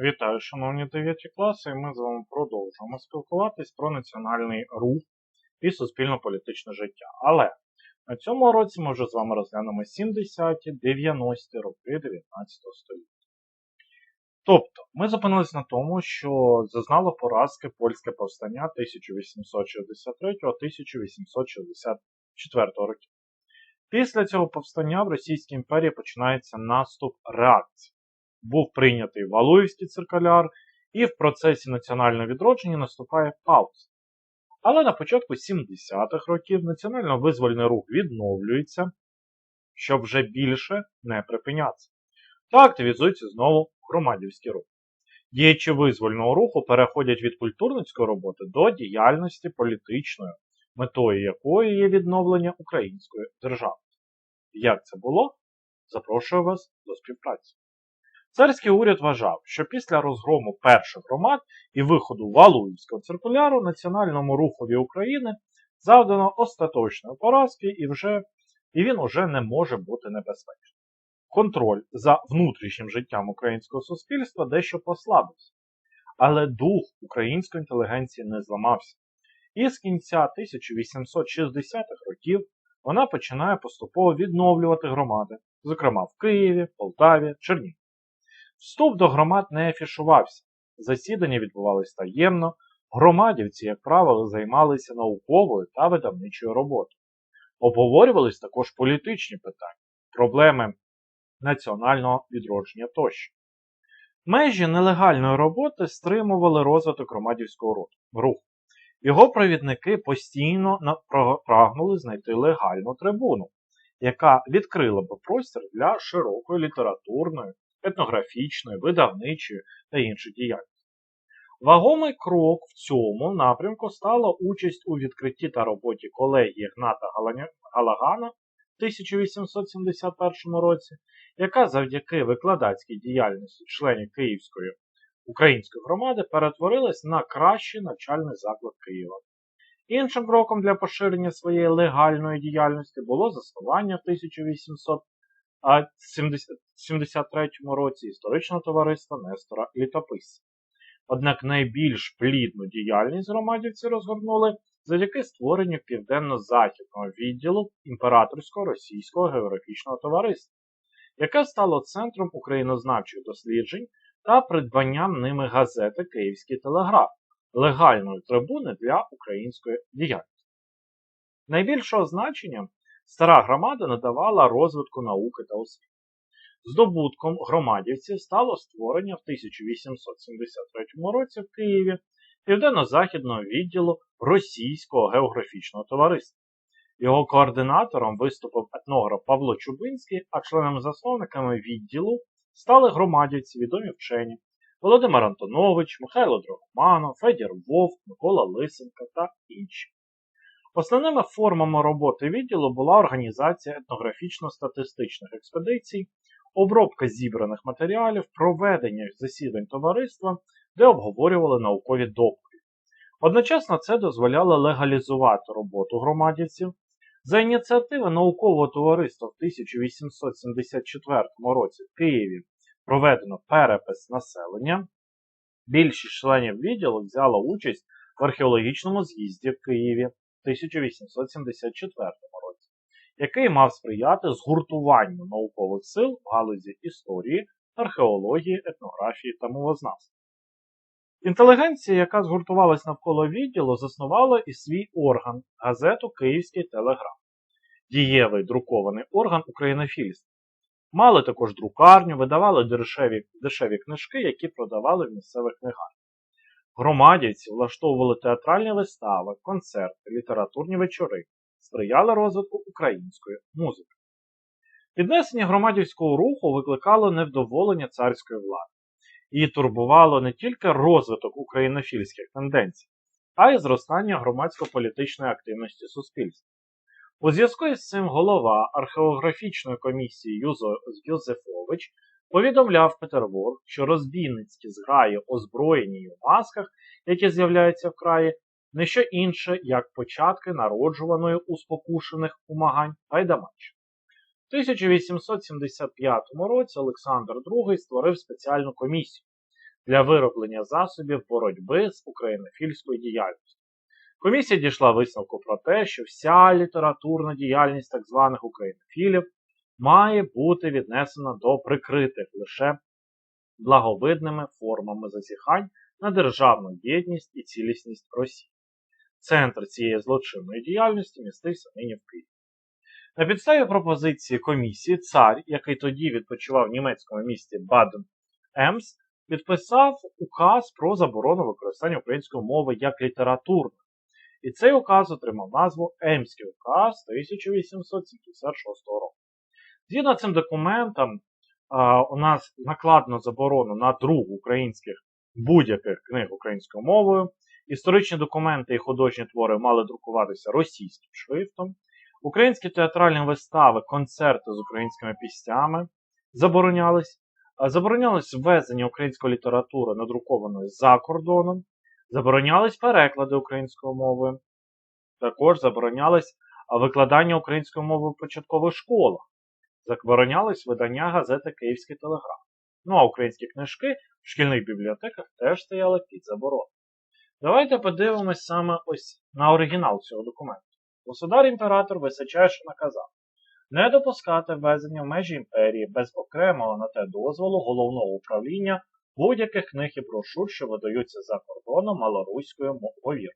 Вітаю, шановні 9 класи, і ми з вами продовжуємо спілкуватись про національний рух і суспільно-політичне життя. Але на цьому році ми вже з вами розглянемо 70-90 роки 19 століття. Тобто, ми зупинились на тому, що зазнало поразки польське повстання 1863-1864 років. Після цього повстання в Російській імперії починається наступ реакції був прийнятий Валуївський циркуляр, і в процесі національного відродження наступає пауза. Але на початку 70-х років національно-визвольний рух відновлюється, щоб вже більше не припинятися. Та активізується знову громадівський рух. Діячі визвольного руху переходять від культурницької роботи до діяльності політичної, метою якої є відновлення української держави. Як це було? Запрошую вас до співпраці. Царський уряд вважав, що після розгрому перших громад і виходу Валуївського циркуляру національному рухові України завдано остаточної поразки і, вже, і він уже не може бути небезпечним. Контроль за внутрішнім життям українського суспільства дещо послабився, але дух української інтелігенції не зламався. І з кінця 1860-х років вона починає поступово відновлювати громади, зокрема в Києві, Полтаві, Чернігові. Вступ до громад не афішувався. Засідання відбувалися таємно, громадівці, як правило, займалися науковою та видавничою роботою. Обговорювались також політичні питання, проблеми національного відродження тощо. Межі нелегальної роботи стримували розвиток громадівського руху. Його провідники постійно прагнули знайти легальну трибуну, яка відкрила би простір для широкої літературної, етнографічної, видавничої та інших діяльності. Вагомий крок в цьому напрямку стала участь у відкритті та роботі колегії Гната Галагана в 1871 році, яка завдяки викладацькій діяльності членів Київської української громади перетворилась на кращий навчальний заклад Києва. Іншим кроком для поширення своєї легальної діяльності було заснування в 1800 а в 73 році історичного товариства Нестора Літописця. Однак найбільш плідну діяльність громадівці розгорнули завдяки створенню південно-західного відділу імператорського російського географічного товариства, яке стало центром українознавчих досліджень та придбанням ними газети Київський телеграф, легальної трибуни для української діяльності. Найбільшого значення Стара громада надавала розвитку науки та освіти. Здобутком громадівців стало створення в 1873 році в Києві південно-західного відділу Російського географічного товариства. Його координатором виступив етнограф Павло Чубинський, а членами-засновниками відділу стали громадівці відомі вчені Володимир Антонович, Михайло Дрогоманов, Федір Вовк, Микола Лисенка та інші. Основними формами роботи відділу була організація етнографічно-статистичних експедицій, обробка зібраних матеріалів, проведення засідань товариства, де обговорювали наукові доповіді. Одночасно це дозволяло легалізувати роботу громадівців. За ініціативи наукового товариства в 1874 році в Києві проведено перепис населення. Більшість членів відділу взяла участь в археологічному з'їзді в Києві. в 1874 році, який мав сприяти згуртуванню наукових сил в галузі історії, археології, етнографії та мовознавства. Інтелігенція, яка згуртувалась навколо відділу, заснувала і свій орган газету Київський телеграф, дієвий друкований орган українофільства. Мали також друкарню, видавали дешеві, дешеві книжки, які продавали в місцевих книгарнях. Громадівці влаштовували театральні вистави, концерти, літературні вечори, сприяли розвитку української музики. Піднесення громадівського руху викликало невдоволення царської влади. Її турбувало не тільки розвиток українофільських тенденцій, а й зростання громадсько-політичної активності суспільства. У зв'язку із цим голова археографічної комісії Юзефович повідомляв Петербург, що розбійницькі зграї озброєні у масках, які з'являються в краї, не що інше, як початки народжуваної у спокушених умагань Гайдамаччини. В 1875 році Олександр II створив спеціальну комісію для вироблення засобів боротьби з українофільською діяльністю. Комісія дійшла висновку про те, що вся літературна діяльність так званих українофілів має бути віднесена до прикритих лише благовидними формами зазіхань на державну єдність і цілісність Росії. Центр цієї злочинної діяльності містився нині в Києві. На підставі пропозиції комісії цар, який тоді відпочивав в німецькому місті Баден-Емс, підписав указ про заборону використання української мови як літературної. І цей указ отримав назву Емський указ 1876 року. Згідно цим документам, у нас накладено заборону на друк українських будь-яких книг українською мовою. Історичні документи і художні твори мали друкуватися російським шрифтом. Українські театральні вистави, концерти з українськими піснями заборонялись. Заборонялось ввезення української літератури, надрукованої за кордоном. Заборонялись переклади українською мовою. Також заборонялось викладання української мови в початкових школах. Заборонялось видання газети Київський телеграф. Ну а українські книжки в шкільних бібліотеках теж стояли під забороною. Давайте подивимось саме ось на оригінал цього документу. Государ імператор височайше наказав не допускати ввезення в межі імперії без окремого на те дозволу головного управління будь-яких книг і брошур, що видаються за кордоном малоруською мовою.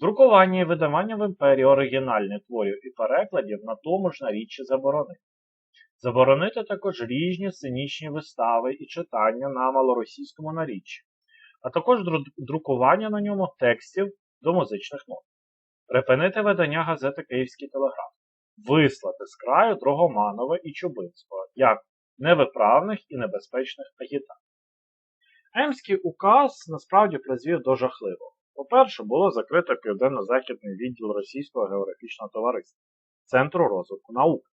Друкування і видавання в імперії оригінальних творів і перекладів на тому ж наріччі заборонити. Заборонити також різні сценічні вистави і читання на малоросійському наріччі, а також друкування на ньому текстів до музичних нот. Припинити видання газети Київський телеграф, вислати з краю Дрогоманова і Чубинського як невиправних і небезпечних агітаторів. Емський указ насправді призвів до жахливого. По-перше, було закрито південно-західний відділ Російського географічного товариства Центру розвитку науки.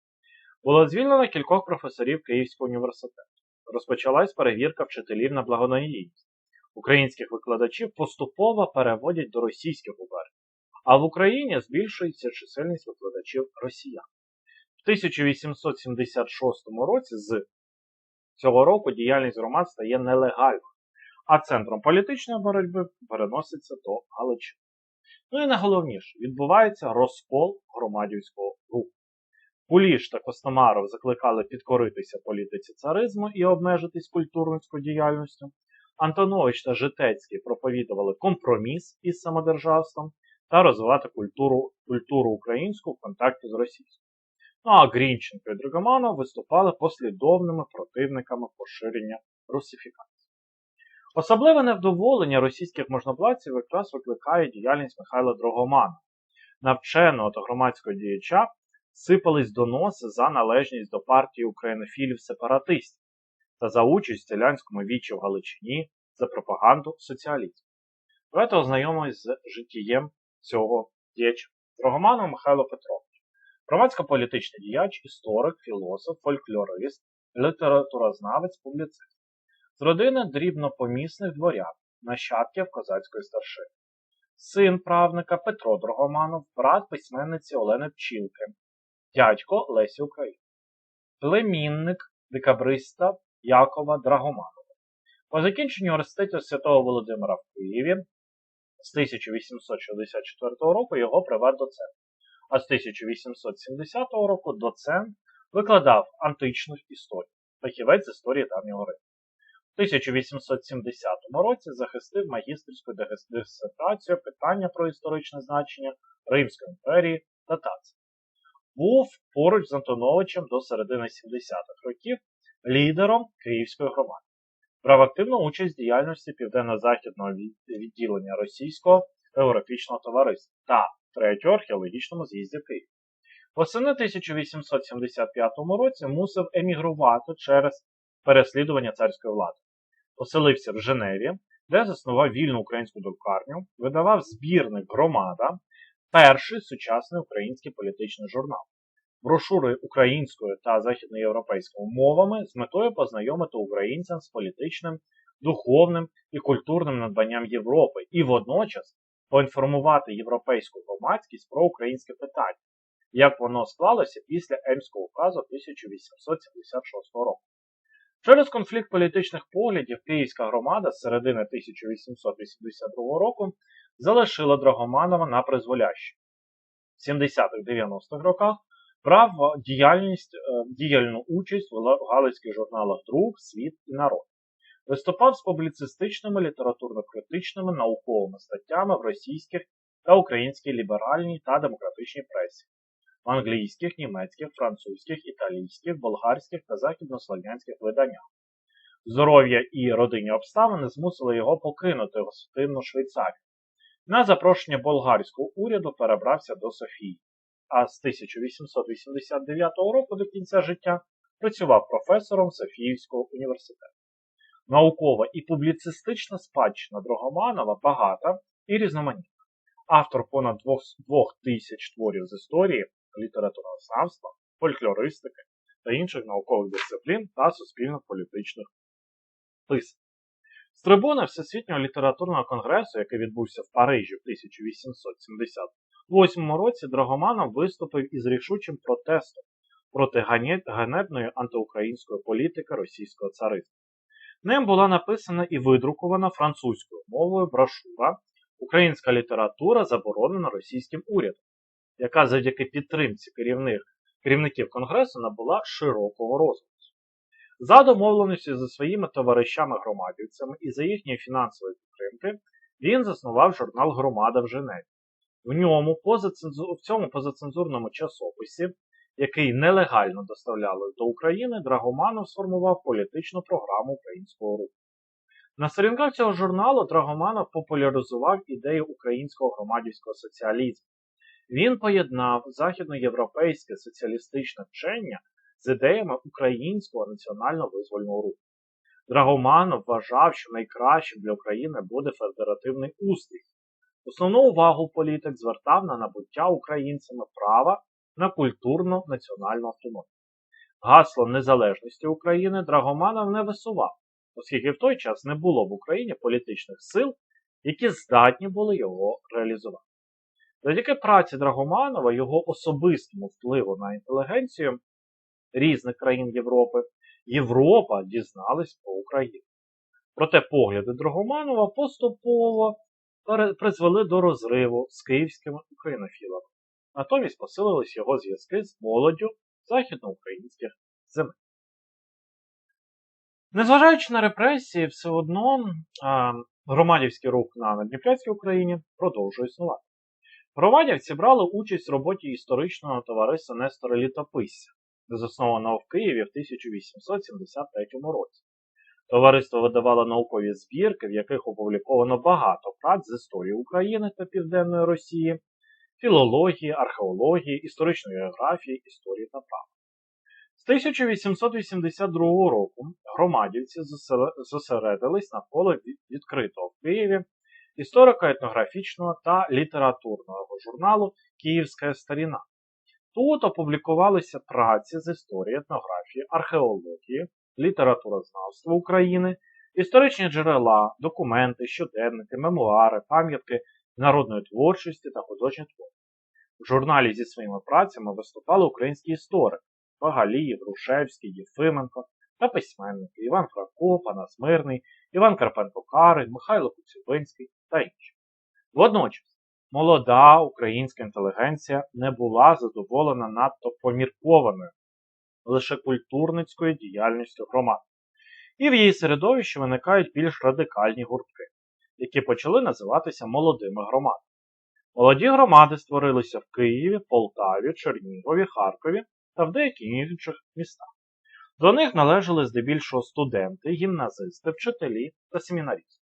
Було звільнено кількох професорів Київського університету. Розпочалась перевірка вчителів на благонадійність. Українських викладачів поступово переводять до російських губерній, а в Україні збільшується чисельність викладачів росіян. В 1876 році з цього року діяльність громад стає нелегальною а центром політичної боротьби переноситься до Галичини. Ну і найголовніше, відбувається розкол громадівського руху. Куліш та Костомаров закликали підкоритися політиці царизму і обмежитись культурницькою діяльністю. Антонович та Житецький проповідували компроміс із самодержавством та розвивати культуру культуру українську в контакті з російською. Ну а Грінченко і Драгоманов виступали послідовними противниками поширення русифікації. Особливе невдоволення російських можноплатців якраз викликає діяльність Михайла Дрогомана. Навченого та громадського діяча сипались доноси за належність до партії українофілів-сепаратистів та за участь в селянському вічі в Галичині за пропаганду соціалізму. Давайте ознайомимось з життєм цього діяча. Дрогоманов Михайло Петрович, громадсько-політичний діяч, історик, філософ, фольклорист, літературознавець, публіцист з родини дрібнопомісних дворян, нащадків козацької старшини. Син правника Петро Дрогоманов, брат письменниці Олени Пчілки, дядько Лесі України, племінник декабриста Якова Драгоманова. По закінченню університету Святого Володимира в Києві з 1864 року його приват доцент, а з 1870 року доцент викладав античну історію, фахівець історії давнього Риму. В 1870 році захистив магістерську дисертацію питання про історичне значення Римської імперії та Тації. Був поруч з Антоновичем до середини 70-х років лідером Київської громади. Брав активну участь в діяльності Південно-Західного відділення Російського географічного товариства та Третього археологічному з'їзді Києва. Восени 1875 році мусив емігрувати через переслідування царської влади. Поселився в Женеві, де заснував вільну українську друкарню, видавав збірник Громада, перший сучасний український політичний журнал, брошури українською та західноєвропейською мовами з метою познайомити українцям з політичним, духовним і культурним надбанням Європи і водночас поінформувати європейську громадськість про українське питання, як воно склалося після Емського указу 1876 року. Через конфлікт політичних поглядів Київська громада з середини 1882 року залишила Драгоманова на призволяще. В 70-х-90-х роках брав діяльність, е, діяльну участь в галицьких журналах Друг, Світ і Народ. Виступав з публіцистичними, літературно-критичними, науковими статтями в російських та українській ліберальній та демократичній пресі, в англійських, німецьких, французьких, італійських, болгарських та західнослов'янських виданнях. Здоров'я і родинні обставини змусили його покинути гостинну Швейцарію. На запрошення болгарського уряду перебрався до Софії, а з 1889 року до кінця життя працював професором Софіївського університету. Наукова і публіцистична спадщина Дрогоманова багата і різноманітна. Автор понад двох, двох тисяч творів з історії, літературного знавства, фольклористики та інших наукових дисциплін та суспільно-політичних писань. З трибуни Всесвітнього літературного конгресу, який відбувся в Парижі в 1878 році, Драгоманов виступив із рішучим протестом проти ганебної антиукраїнської політики російського царизму. Ним була написана і видрукована французькою мовою брошура Українська література заборонена російським урядом, яка завдяки підтримці керівних, керівників Конгресу набула широкого розголосу. За домовленістю зі своїми товаришами-громадівцями і за їхньої фінансової підтримки він заснував журнал Громада в Женеві. В ньому в цьому позацензурному часописі, який нелегально доставляли до України, Драгоманов сформував політичну програму українського руху. На сторінках цього журналу Драгоманов популяризував ідею українського громадівського соціалізму. Він поєднав західноєвропейське соціалістичне вчення з ідеями українського національно-визвольного руху. Драгоманов вважав, що найкращим для України буде федеративний устрій. Основну увагу політик звертав на набуття українцями права на культурну національну автономію. Гасло незалежності України Драгоманов не висував, оскільки в той час не було в Україні політичних сил, які здатні були його реалізувати. Завдяки праці Драгоманова, його особистому впливу на інтелігенцію різних країн Європи, Європа дізналась про Україну. Проте погляди Драгоманова поступово призвели до розриву з київськими українофілами. Натомість посилились його зв'язки з молоддю західноукраїнських земель. Незважаючи на репресії, все одно а, громадівський рух на Надніпрянській Україні продовжує існувати. Громадівці брали участь в роботі історичного товариства Нестора Літописця, заснованого в Києві в 1873 році. Товариство видавало наукові збірки, в яких опубліковано багато праць з історії України та Південної Росії, філології, археології, історичної географії, історії та права. З 1882 року громадівці зосередились навколо відкритого в Києві історико-етнографічного та літературного журналу Київська старіна. Тут опублікувалися праці з історії, етнографії, археології, літературознавства України, історичні джерела, документи, щоденники, мемуари, пам'ятки народної творчості та художніх творів. В журналі зі своїми працями виступали українські історики Багаліїв, Грушевський, Єфименко та письменники Іван Франко, Панас Мирний, Іван Карпенко Карий, Михайло Коцюбинський та інші. Водночас, молода українська інтелігенція не була задоволена надто поміркованою лише культурницькою діяльністю громад. І в її середовищі виникають більш радикальні гуртки, які почали називатися молодими громадами. Молоді громади створилися в Києві, Полтаві, Чернігові, Харкові та в деяких інших містах. До них належали здебільшого студенти, гімназисти, вчителі та семінарісти.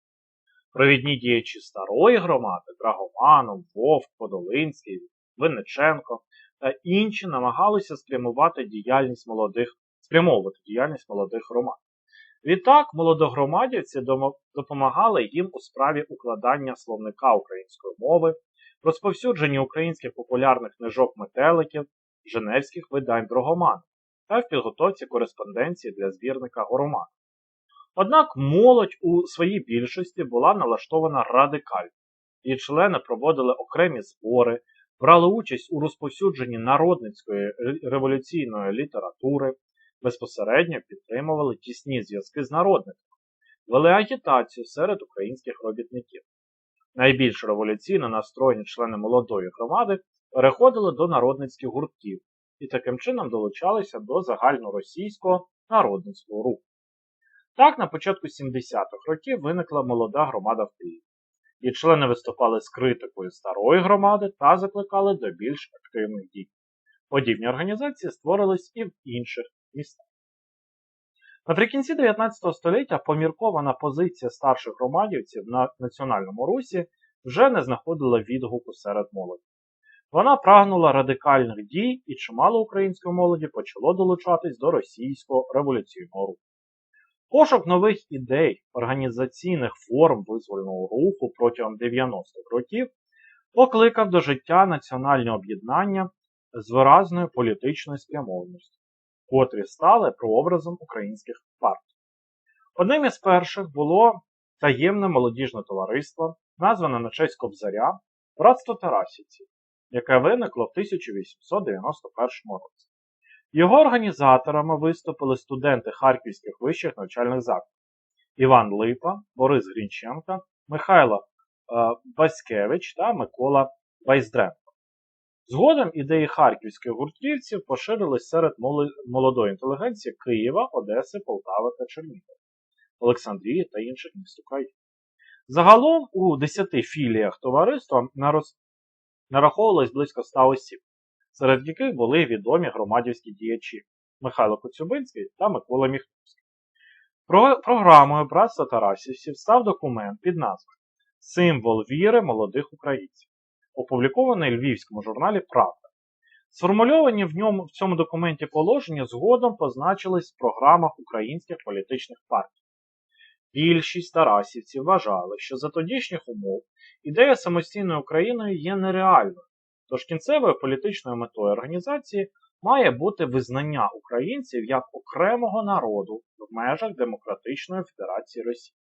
Провідні діячі старої громади Драгоманов, Вовк, Подолинський, Винниченко та інші намагалися спрямувати діяльність молодих, спрямовувати діяльність молодих громад. Відтак, молодогромадівці допомагали їм у справі укладання словника української мови, розповсюдження українських популярних книжок метеликів, женевських видань Дрогоман та в підготовці кореспонденції для збірника Гороман. Однак молодь у своїй більшості була налаштована радикально, її члени проводили окремі збори, брали участь у розповсюдженні народницької революційної літератури, безпосередньо підтримували тісні зв'язки з народниками, вели агітацію серед українських робітників. Найбільш революційно настроєні члени молодої громади переходили до народницьких гуртків і таким чином долучалися до загальноросійського народницького руху. Так, на початку 70-х років виникла молода громада в Києві. Її члени виступали з критикою старої громади та закликали до більш активних дій. Подібні організації створились і в інших містах. Наприкінці 19 століття поміркована позиція старших громадівців на національному русі вже не знаходила відгуку серед молоді. Вона прагнула радикальних дій і чимало української молоді почало долучатись до російського революційного руху. Пошук нових ідей, організаційних форм визвольного руху протягом 90-х років покликав до життя національне об'єднання з виразною політичною спрямованістю, котрі стали прообразом українських партій. Одним із перших було таємне молодіжне товариство, назване на честь Кобзаря Братство Тарасівців, яке виникло в 1891 році. Його організаторами виступили студенти харківських вищих навчальних закладів Іван Липа, Борис Грінченка, Михайло е, Баськевич та Микола Байздренко. Згодом ідеї харківських гуртківців поширились серед молодої інтелігенції Києва, Одеси, Полтави та Чернігова, Олександрії та інших міст України. Загалом у 10 філіях товариства нараховувалось близько 100 осіб серед яких були відомі громадівські діячі Михайло Коцюбинський та Микола Міхновський. Про програмою братства Тарасівців став документ під назвою Символ віри молодих українців, опублікований в Львівському журналі Правда. Сформульовані в ньому в цьому документі положення згодом позначились в програмах українських політичних партій. Більшість тарасівців вважали, що за тодішніх умов ідея самостійної України є нереальною Тож кінцевою політичною метою організації має бути визнання українців як окремого народу в межах Демократичної Федерації Росії.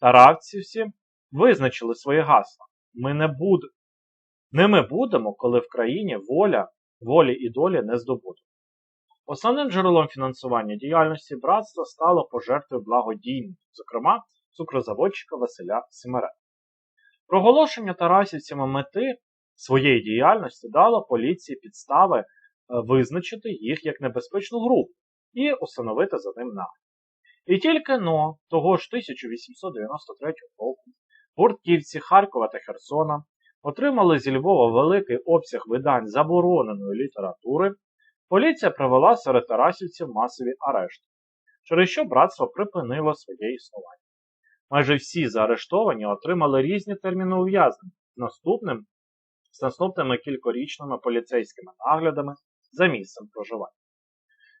Таравцівці визначили своє гасло. Ми не буд... не ми будемо, коли в країні воля, волі і долі не здобудуть. Основним джерелом фінансування діяльності братства стало пожертвою благодійників, зокрема цукрозаводчика Василя Семерет. Проголошення Тарасівцями мети своєї діяльності дало поліції підстави е, визначити їх як небезпечну групу і установити за ним нагляд. І тільки но того ж 1893 року гуртківці Харкова та Херсона отримали зі Львова великий обсяг видань забороненої літератури, поліція провела серед тарасівців масові арешти, через що братство припинило своє існування. Майже всі заарештовані отримали різні терміни ув'язнення наступним з наступними кількорічними поліцейськими наглядами за місцем проживання.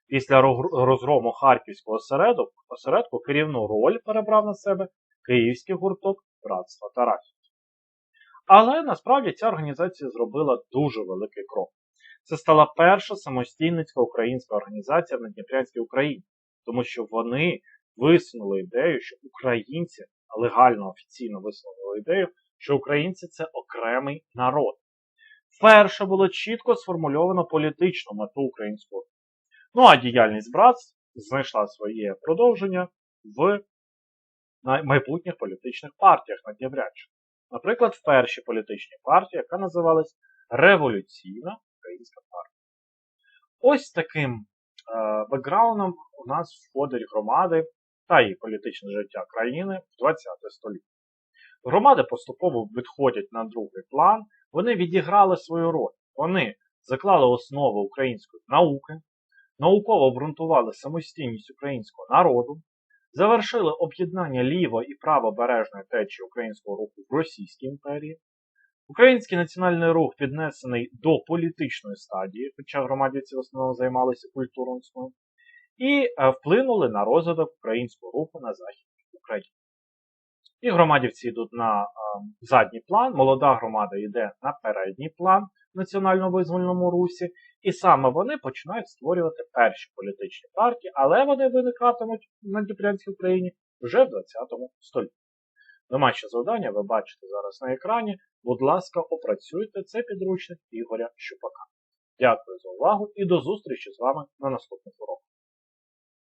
Після розгрому Харківського осередку, осередку керівну роль перебрав на себе київський гурток братства Тарасівців. Але насправді ця організація зробила дуже великий крок. Це стала перша самостійницька українська організація в Надніпрянській Україні, тому що вони висунули ідею, що українці легально офіційно висунули ідею, що українці це окремий народ. Вперше було чітко сформульовано політичну мету українського. Ну а діяльність братств знайшла своє продовження в майбутніх політичних партіях на Дніпрянщині. Наприклад, в першій політичній партії, яка називалась Революційна Українська партія. Ось таким е, бекграундом у нас входить громади та її політичне життя країни в 20 століття. Громади поступово відходять на другий план, вони відіграли свою роль. Вони заклали основи української науки, науково обґрунтували самостійність українського народу, завершили об'єднання ліво- і правобережної течії українського руху в Російській імперії. Український національний рух піднесений до політичної стадії, хоча громадяці в основному займалися культурництвом, і е, вплинули на розвиток українського руху на Західній Україні. І громадівці йдуть на е, задній план, молода громада йде на передній план в національно-визвольному русі, і саме вони починають створювати перші політичні партії, але вони виникатимуть на Дніпрянській Україні вже в 20 столітті. Домашнє завдання ви бачите зараз на екрані. Будь ласка, опрацюйте це підручник Ігоря Щупака. Дякую за увагу і до зустрічі з вами на наступних уроках.